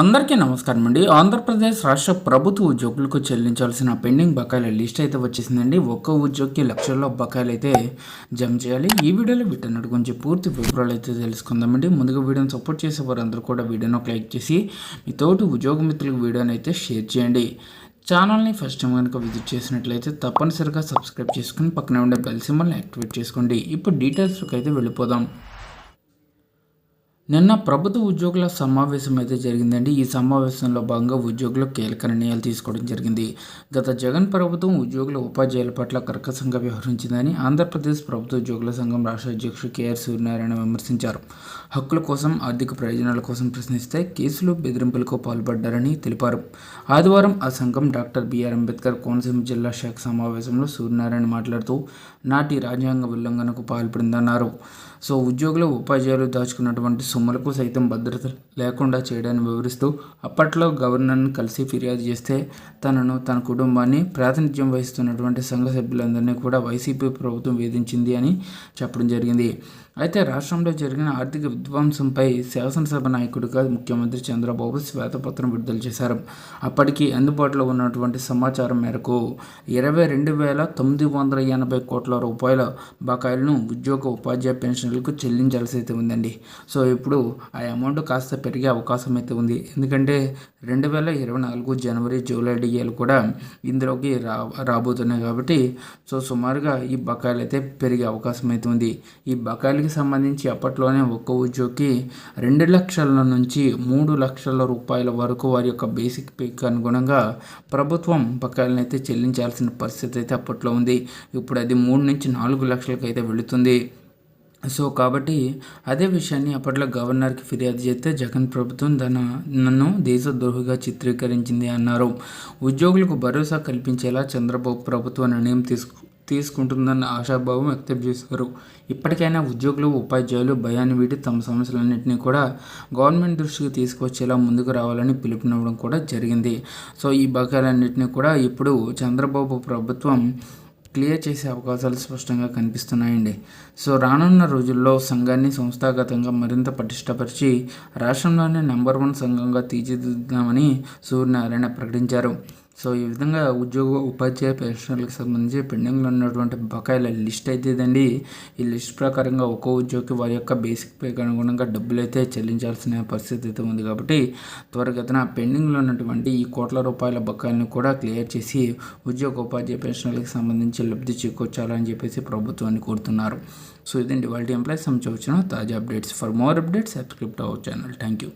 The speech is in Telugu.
అందరికీ నమస్కారం అండి. ఆంధ్రప్రదేశ్ రాష్ట్ర ప్రభుత్వ ఉద్యోగులకు చెల్లించాల్సిన పెండింగ్ బకాయిల లిస్ట్ అయితే వచ్చేసిందండి. ఒక్క ఉద్యోగికి లక్షల్లో బకాయిలు అయితే జమ చేయాలి. ఈ వీడియోలో వీటన్నిటి గురించి పూర్తి వివరాలు అయితే తెలుసుకుందామండి. ముందుగా వీడియోని సపోర్ట్ చేసే వారందరూ కూడా వీడియోను ఒక లైక్ చేసి మీ తోటి ఉద్యోగ మిత్రులకు వీడియోని అయితే షేర్ చేయండి. ఛానల్ని ఫస్ట్ టైం కనుక విజిట్ చేసినట్లయితే తప్పనిసరిగా సబ్స్క్రైబ్ చేసుకుని పక్కనే ఉండే బెల్ సింబల్ని యాక్టివేట్ చేసుకోండి. ఇప్పుడు డీటెయిల్స్కి అయితే వెళ్ళిపోదాం. నిన్న ప్రభుత్వ ఉద్యోగుల సమావేశం అయితే జరిగిందండి. ఈ సమావేశంలో భాగంగా ఉద్యోగులు కీలక నిర్ణయాలు తీసుకోవడం జరిగింది. గత జగన్ ప్రభుత్వం ఉద్యోగుల ఉపాధ్యాయుల పట్ల కర్కశంగా వ్యవహరించిందని ఆంధ్రప్రదేశ్ ప్రభుత్వ ఉద్యోగుల సంఘం రాష్ట్ర అధ్యక్షుడు కేఆర్ సూర్యనారాయణ విమర్శించారు. హక్కుల కోసం ఆర్థిక ప్రయోజనాల కోసం ప్రశ్నిస్తే కేసులు బెదిరింపులకు పాల్పడ్డారని తెలిపారు. ఆదివారం ఆ సంఘం డాక్టర్ బిఆర్ అంబేద్కర్ కోనసీమ జిల్లా శాఖ సమావేశంలో సూర్యనారాయణ మాట్లాడుతూ నాటి రాజ్యాంగ ఉల్లంఘనకు పాల్పడిందన్నారు. సో ఉద్యోగులు ఉపాధ్యాయులు దాచుకున్నటువంటి సొమ్ములకు సైతం భద్రత లేకుండా చేయడాన్ని వివరిస్తూ అప్పట్లో గవర్నర్ను కలిసి ఫిర్యాదు చేస్తే తనను తన కుటుంబాన్ని ప్రాతినిధ్యం వహిస్తున్నటువంటి సంఘ సభ్యులందరినీ కూడా వైసీపీ ప్రభుత్వం వేధించింది అని చెప్పడం జరిగింది. అయితే రాష్ట్రంలో జరిగిన ఆర్థిక విధ్వంసంపై శాసనసభ నాయకుడిగా ముఖ్యమంత్రి చంద్రబాబు శ్వేతపత్రం విడుదల చేశారు. అప్పటికి అందుబాటులో ఉన్నటువంటి సమాచారం మేరకు ఇరవై రెండు వేల తొమ్మిది వందల ఎనభై కోట్ల రూపాయల బకాయిలను ఉద్యోగ ఉపాధ్యాయ పెన్షన్లకు చెల్లించాల్సి అయితే ఉందండి. సో ఇప్పుడు ఆ అమౌంట్ కాస్త పెరిగే అవకాశం అయితే ఉంది. ఎందుకంటే రెండు వేల ఇరవై నాలుగు జనవరి జూలై డిఏలు కూడా ఇందులోకి రా రాబోతున్నాయి కాబట్టి సో సుమారుగా ఈ బకాయిలు అయితే పెరిగే అవకాశం అయితే ఉంది. ఈ బకాయిలకి సంబంధించి అప్పట్లోనే ఒక్క ఉద్యోగికి రెండు లక్షల నుంచి మూడు లక్షల రూపాయల వరకు వారి యొక్క బేసిక్ పేకి అనుగుణంగా ప్రభుత్వం బకాయిలను అయితే చెల్లించాల్సిన పరిస్థితి అయితే అప్పట్లో ఉంది. ఇప్పుడు అది మూడు నుంచి నాలుగు లక్షలకు అయితే వెళుతుంది. సో కాబట్టి అదే విషయాన్ని అప్పట్లో గవర్నర్కి ఫిర్యాదు చేస్తే జగన్ ప్రభుత్వం తన నన్ను దేశద్రోహిగా చిత్రీకరించింది అన్నారు. ఉద్యోగులకు భరోసా కల్పించేలా చంద్రబాబు ప్రభుత్వం నిర్ణయం తీసుకు తీసుకుంటుందన్న ఆశాభావం వ్యక్తం చేశారు. ఇప్పటికైనా ఉద్యోగులు ఉపాధ్యాయులు భయాన్ని వీడి తమ సమస్యలన్నింటినీ కూడా గవర్నమెంట్ దృష్టికి తీసుకొచ్చేలా ముందుకు రావాలని పిలుపునివ్వడం కూడా జరిగింది. సో ఈ బకాయిలన్నింటినీ కూడా ఇప్పుడు చంద్రబాబు ప్రభుత్వం క్లియర్ చేసే అవకాశాలు స్పష్టంగా కనిపిస్తున్నాయండి. సో రానున్న రోజుల్లో సంఘాన్ని సంస్థాగతంగా మరింత పటిష్టపరిచి రాష్ట్రంలోనే నెంబర్ వన్ సంఘంగా తీర్చిదిద్దామని సూర్యనారాయణ ప్రకటించారు. సో ఈ విధంగా ఉద్యోగ ఉపాధ్యాయ పెన్షన్లకు సంబంధించి పెండింగ్లో ఉన్నటువంటి బకాయిల లిస్ట్ అయితే ఇదండి ఈ లిస్ట్ ప్రకారంగా ఒక్కో ఉద్యోగికి వారి యొక్క బేసిక్ పేకి అనుగుణంగా డబ్బులు అయితే చెల్లించాల్సిన పరిస్థితి అయితే ఉంది కాబట్టి త్వరగతిన పెండింగ్లో ఉన్నటువంటి ఈ కోట్ల రూపాయల బకాయిలను కూడా క్లియర్ చేసి ఉద్యోగ ఉపాధ్యాయ పెన్షన్లకు సంబంధించి లబ్ధి చేకూర్చాలని చెప్పేసి ప్రభుత్వాన్ని కోరుతున్నారు. సో ఇదండి వాళ్ళ ఎంప్లాయీస్ సంబంధించి వచ్చిన తాజా updates. For more updates subscribe our channel. Thank you